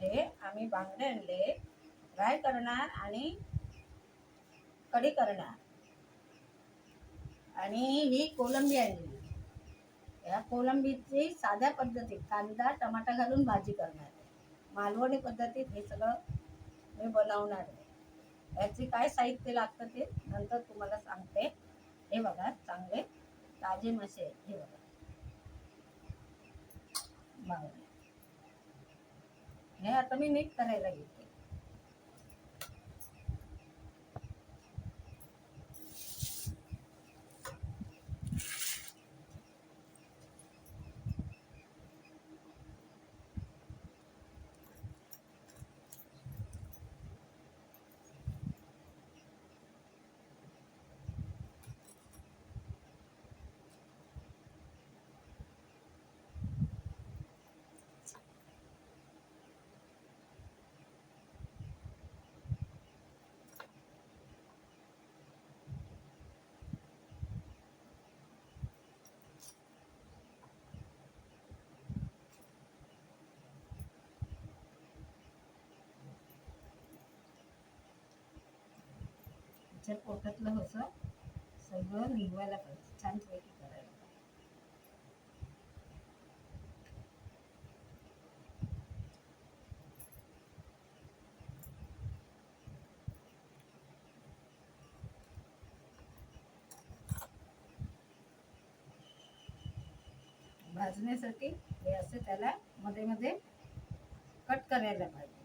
हे आम्ही बांगडे आणले. फ्राय करणार आणि कढी करणार. आणि ही कोलंबी आणली. या कोलंबीची साध्या पद्धतीत कांदा टमाटा घालून भाजी करणार आहे. मालवणी पद्धतीत हे सगळं मी बनवणार आहे. याची काय साहित्य लागतं ते नंतर तुम्हाला सांगते. हे बघा चांगले ताजे मासे हे बघा. नाही हे आता मी नीट करायला घेते जर पोटातलं होतं सगळं निघवायला पाहिजे. छानपैकी करायला भाजण्यासाठी हे असे त्याला मध्ये मध्ये कट करायला पाहिजे.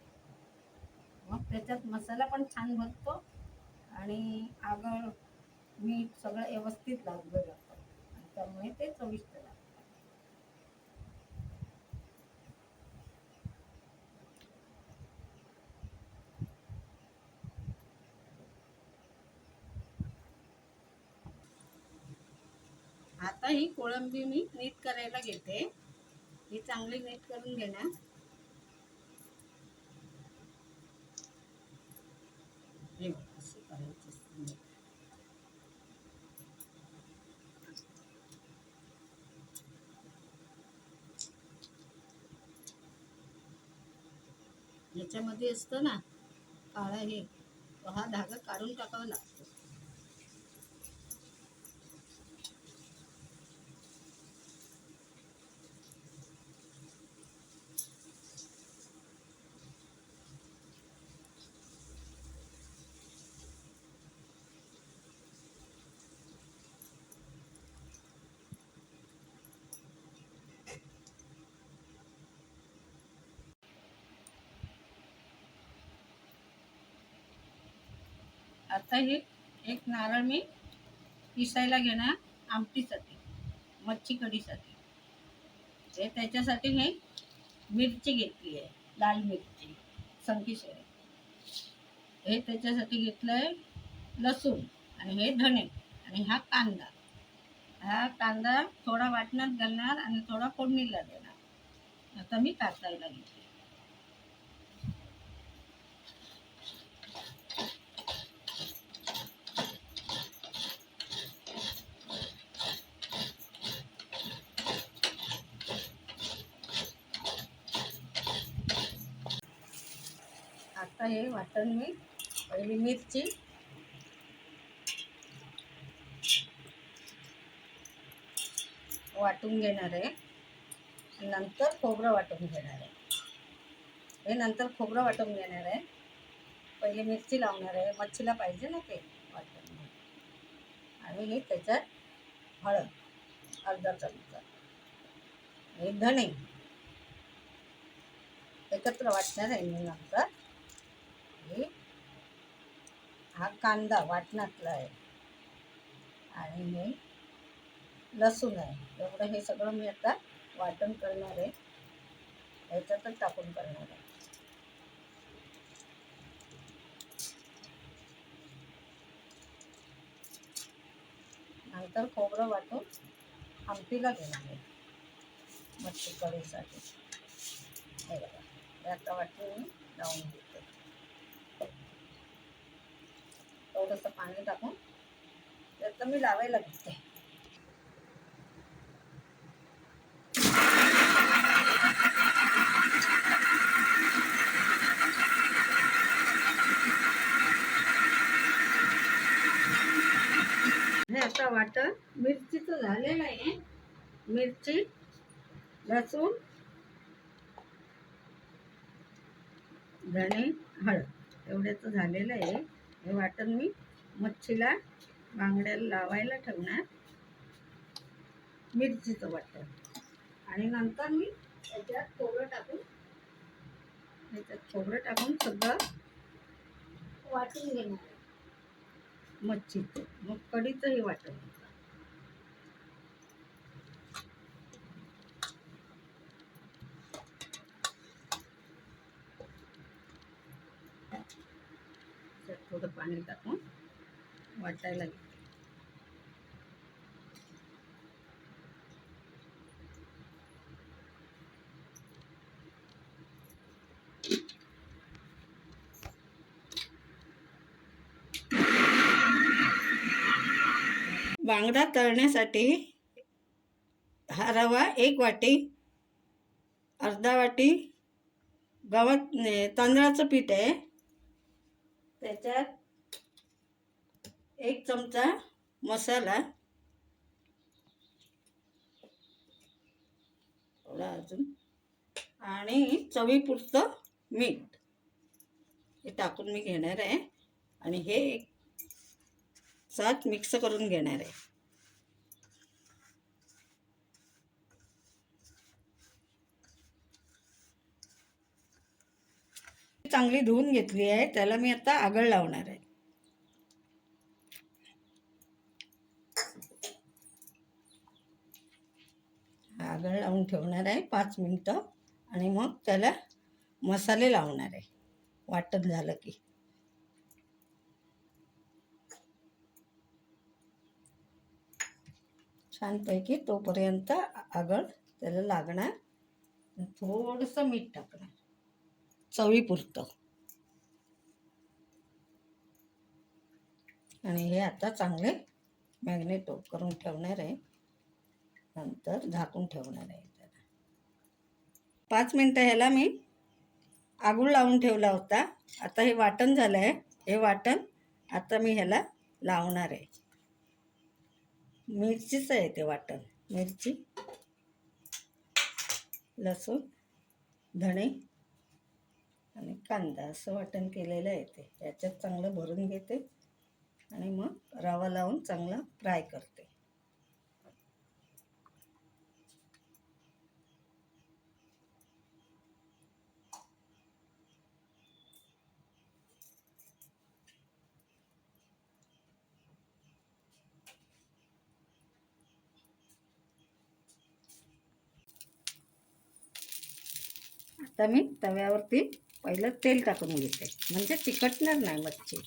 मग त्याच्यात मसाला पण छान भरतो. आणि आगळ मीठ सगळं व्यवस्थित लागलं जातं. आणि त्यामुळे ते चविष्ट लागतं. आता ही कोळंबी मी नीट करायला घेते. ही चांगली नीट करून घेणार हे बघ, अशी करायची असते नीट. ह्याच्यामध्ये असतं ना काळा हे. हा धागा काढून टाकावा लागतो. आता हे एक नारळ मी पिसायला घेणार आमटीसाठी मच्छी कढीसाठी हे त्याच्यासाठी हे मिरची घेतली आहे लाल मिरची संकिशेरी हे त्याच्यासाठी घेतलं आहे लसूण आणि हे धणे आणि हा कांदा. हा कांदा थोडा वाटणात घालणार आणि थोडा फोडणीला देणार. आता मी कासायला घेते आता हे वाटण मी पहिली मिरची. वाटून घेणार आहे. नंतर खोबरं वाटून घेणार आहे. हे नंतर खोबरं वाटून घेणार आहे. पहिले मिरची लावणार आहे. मच्छीला पाहिजे ना ते वाटून आणि हे त्याच्यात हळद अर्धा चमचा हे धणे. एकत्र वाटणार आहे मी नंतर हे हा कांदा वाटणातला आहे. आणि हे लसूण आहे. एवढं हे सगळं मी आता वाटण करणार आहे. ह्याच्यातच टाकून करणार आहे. नंतर खोबरं वाटून आमटीला घेणार आहे. मच्छी कढीसाठी हे बघा. आता वाटून मी लावून घेते. थोडंसं पाणी टाकून त्याचं मी लावायला घेते हे आता वाटण मिरचीचं झालेलं आहे. मिरची लसूण धणे हळद एवढ्याचं झालेलं आहे. हे वाटण मी मच्छीला बांगड्याला लावायला ठेवणार. मिरचीचं वाटण. आणि नंतर मी त्याच्यात खोबरं टाकून त्याच्यात खोबरं टाकून सगळं वाटून घेणार मच्छीचं. मग कढीचंही वाटण. थोडं पाणी टाकून वाटायला बांगडा तळण्यासाठी हा रवा एक वाटी अर्धा वाटी गवत तांदळाचं पीठ आहे. त्याच्यात एक चमचा मसाला. थोडा अजून. आणि चवीपुरतं मीठ. हे टाकून मी घेणार आहे. आणि हे एक साथ मिक्स करून घेणार आहे. चांगली धुवून घेतली आहे त्याला मी आता आगळ लावणार आहे. आगळ लावून ठेवणार आहे पाच मिनटं आणि मग त्याला मसाले लावणार आहे. वाटण झालं की. छानपैकी तोपर्यंत आगळ त्याला लागणार. थोडंसं मीठ टाकणार. चवीपुरतं आणि हे आता चांगले मॅग्नेट करून ठेवणार आहे. नंतर झाकून ठेवणार आहे त्याला. पाच मिनटं ह्याला मी आगूळ लावून ठेवला होता. आता हे वाटण झालं आहे. हे वाटण आता मी ह्याला लावणार आहे. मिरचीचं आहे ते वाटण. मिरची लसूण धणे आणि कांदा असं वाटण केलेलं आहे ते. याच्यात चांगलं भरून घेते आणि मग रवा लावून चांगला फ्राय करते. आता मी तव्यावरती पहिलं तेल टाकून घेते म्हणजे तिखटणार नाही मच्छी.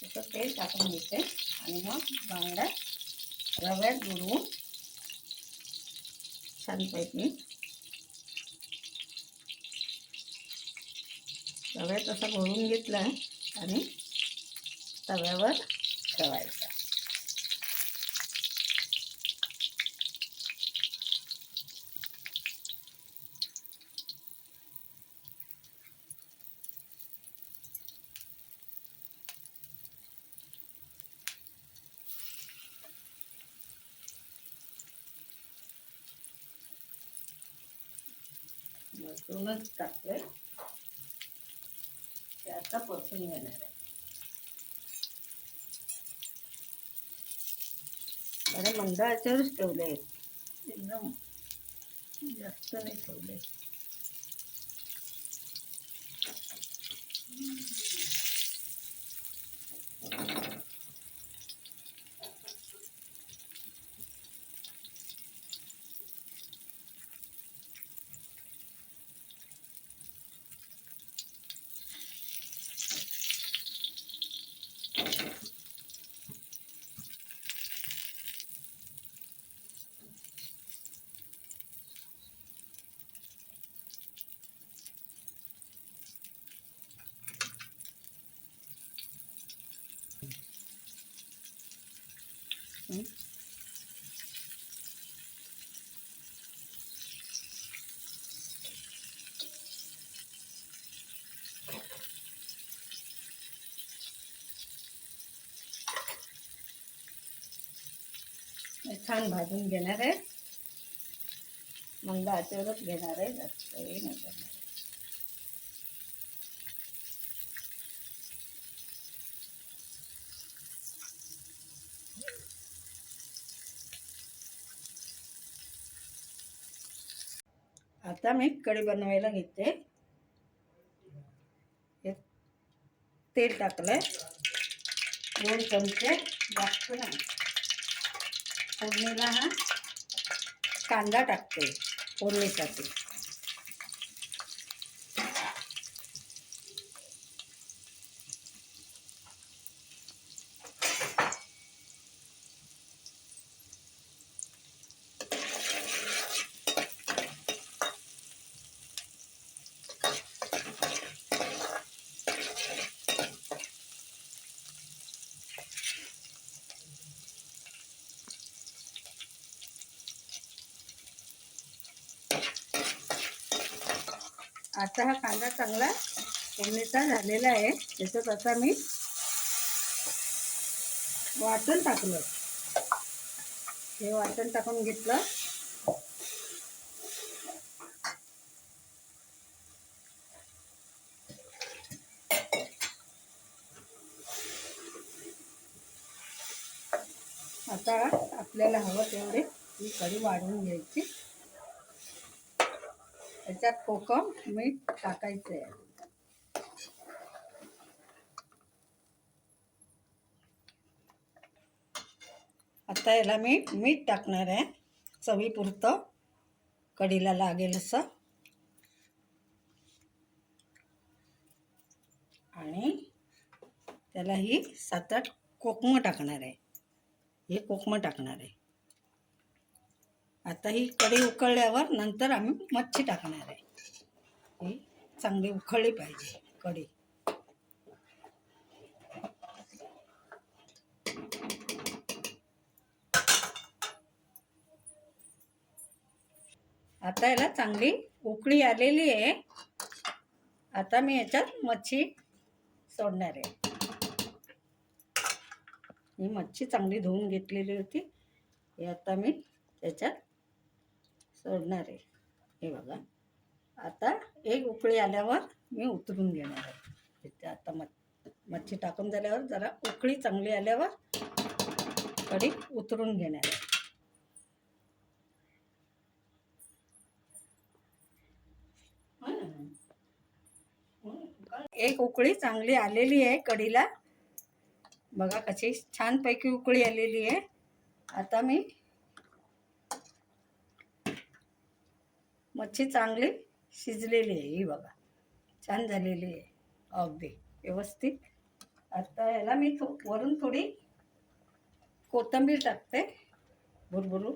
त्याचं तेल टाकून घेते आणि मग बांगड्या रव्यात बुडवून छानपैकी रव्यात असा भरून घेतला आणि तव्यावर ठेवायचं. मधूनच टाकले ते आता परतून घेणार आहे. आणि मंद आचेवरच ठेवले एकदम जास्त नाही ठेवले छान भाजून घेणार आहे. मग आचेवरच घेणार आहे. जास्त हे नाही करणार. आता मी कढी बनवायला घेते. हे तेल टाकलंय. दोन चमचे जास्त नाही. फोडणीला हा कांदा टाकते फोडणीसाठी. आता हा कांदा चांगला फोडणीचा झालेला आहे. त्याच्यात आता मी वाटण टाकलं. हे वाटण टाकून घेतलं. आता आपल्याला हवं तेवढे ही कढी वाढवून घ्यायची. त्याच्यात कोकम मीठ टाकायचं आहे आता याला मी मीठ टाकणार आहे. चवीपुरतं कढीला लागेल असं. आणि त्याला ही सात आठ कोकमं टाकणार आहे. हे कोकमं टाकणार आहे. आता ही कढी उकळल्यावर नंतर आम्ही मच्छी टाकणार आहे. ही चांगली उकळली पाहिजे कढी. आता याला चांगली उकळी आलेली आहे. आता मी याच्यात मच्छी सोडणार आहे. ही मच्छी चांगली धुवून घेतलेली होती. हे आता मी त्याच्यात सोडणार आहे. हे बघा. आता एक उकळी आल्यावर मी उतरून घेणार आहे. तिथे आता म मच्छी टाकून झाल्यावर जरा उकळी चांगली आल्यावर कडी उतरून घेणार आहे. एक उकळी चांगली आलेली आहे कढीला. बघा कशी छानपैकी उकळी आलेली आहे. आता मी मच्छी चांगली शिजलेली आहे ही बघा. छान झालेली आहे अगदी व्यवस्थित. आता ह्याला मी थो वरून थोडी कोथिंबीर टाकते भुरभुरून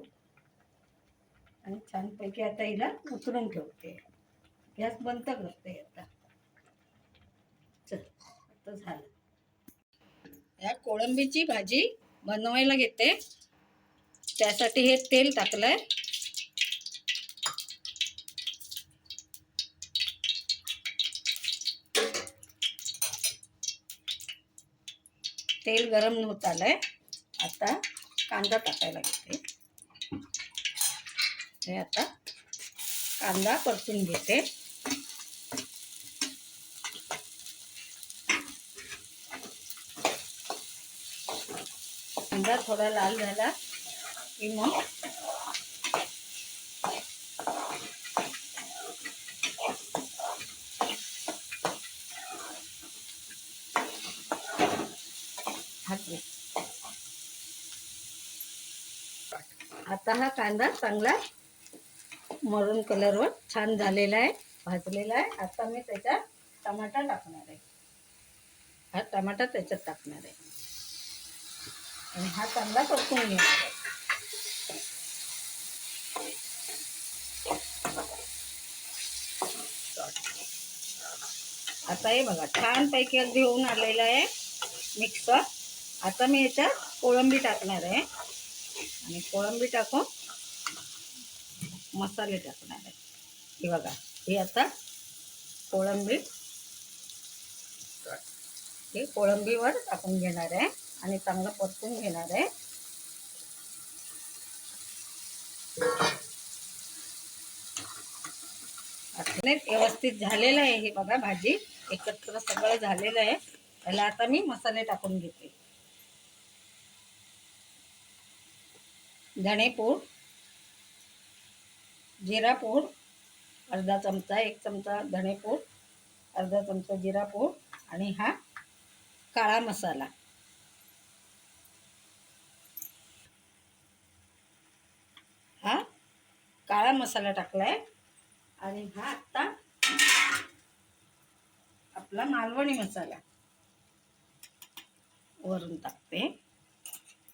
आणि छानपैकी आता हिला उतरून ठेवते. गॅस बंद करते आता. चल आता झालं. या कोळंबीची भाजी बनवायला घेते. त्यासाठी हे तेल टाकलंय. तेल गरम होत आलंय. आता कांदा टाकायला घेते. हे आता कांदा परतून घेते. कांदा थोडा लाल झाला की मग घातले आता हा कांदा चांगला मरून कलरवर छान झालेला आहे भाजलेला आहे. आता मी त्याच्यात टमाटा टाकणार आहे. हा टमाटा त्याच्यात टाकणार आहे. आणि हा चांगला परतून घेणार आहे. आता हे बघा छानपैकी अगदी होऊन आलेलं आहे मिक्सर. आता मी याच्यात कोळंबी टाकणार आहे. आणि कोळंबी टाकून मसाले टाकणार आहे. हे बघा हे आता कोळंबी हे कोळंबीवर टाकून घेणार आहे आणि चांगलं परतून घेणार आहे. आता व्यवस्थित झालेलं आहे हे बघा भाजी. एकत्र सगळं झालेलं आहे. त्याला आता मी मसाले टाकून घेते. धणेपूड जिरापूड अर्धा चमचा एक चमचा धणेपूड अर्धा चमचा जिरापूड आणि हा काळा मसाला. हा काळा मसाला टाकला आहे आणि हा आत्ता आपला मालवणी मसाला वरून टाकते.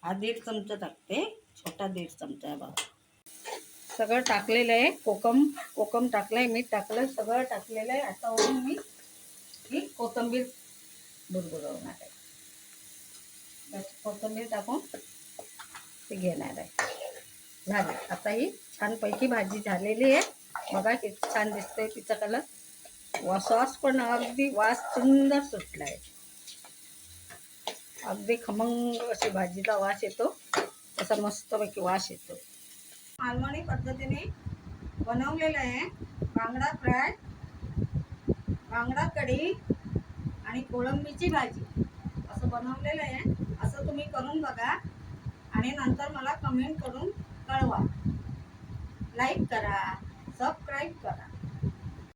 हा दीड चमचा टाकते. छोटा दीड चमचा आहे बघा. सगळं टाकलेलं आहे कोकम कोकम टाकलंय मीठ टाकलं सगळं टाकलेलं आहे. आता वरून मी ही कोथिंबीर बुरबुरवणार आहे. कोथंबीर कोथिंबीर टाकून ते घेणार आहे. झाली. आता ही छानपैकी भाजी झालेली आहे. बघा किती छान दिसतंय तिचा कलर सॉस पण अगदी वास सुंदर सुटला आहे अगदी खमंग अशी भाजीचा वास येतो. असा मस्तपैकी वास येतो. मालवणी पद्धतीने बनवलेलं आहे. बांगडा फ्राय बांगडा कढी आणि कोळंबीची भाजी. असं बनवलेलं आहे. असं तुम्ही करून बघा आणि नंतर मला कमेंट करून कळवा. लाईक करा सबस्क्राईब करा.